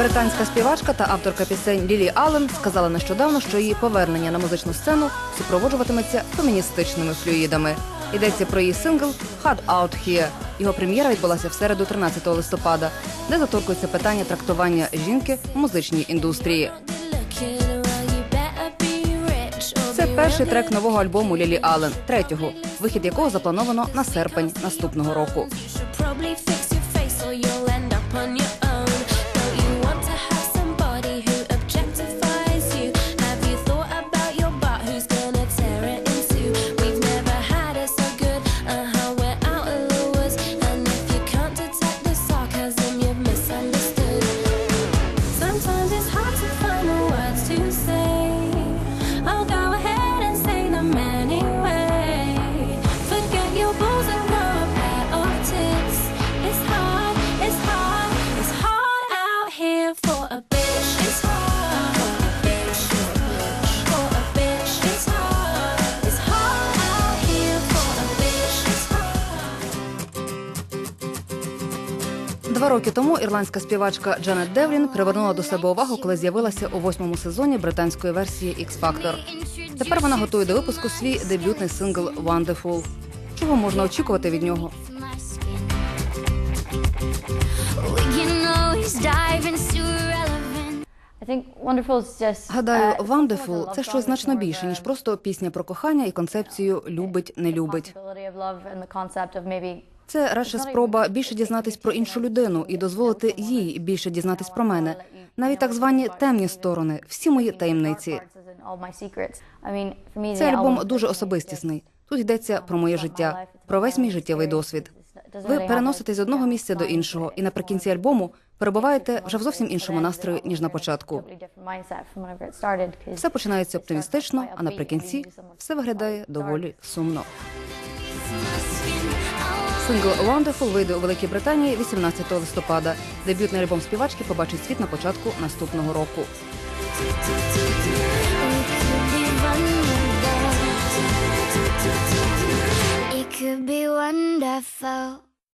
Британська співачка та авторка пісень Лілі Аллен сказала нещодавно, що її повернення на музичну сцену супроводжуватиметься феміністичними флюїдами. Йдеться про її сингл «Hard Out Here». Його прем'єра відбулася в середу 13 листопада, де заторкується питання трактування жінки в музичній індустрії. Це перший трек нового альбому Лілі Аллен, третього, вихід якого заплановано на серпень наступного року. Два роки тому ірландська співачка Джанет Девлін привернула до себе увагу, коли з'явилася у восьмому сезоні британської версії X Factor. Тепер вона готує до випуску свій дебютний сингл Wonderful. Чого можна очікувати від нього? Гадаю, Wonderful – це щось значно більше ніж просто пісня про кохання і концепцію любить, не любить. Це радше спроба більше дізнатись про іншу людину і дозволити їй більше дізнатись про мене. Навіть так звані темні сторони, всі мої таємниці. Цей альбом дуже особистісний. Тут йдеться про моє життя, про весь мій життєвий досвід. Ви переноситесь з одного місця до іншого, і наприкінці альбому перебуваєте вже в зовсім іншому настрої ніж на початку. Все починається оптимістично, а наприкінці все виглядає доволі сумно. Сингл Wonderful вийде у Великій Британії 18 листопада. Дебютний альбом співачки побачить світ на початку наступного року. It could be wonderful.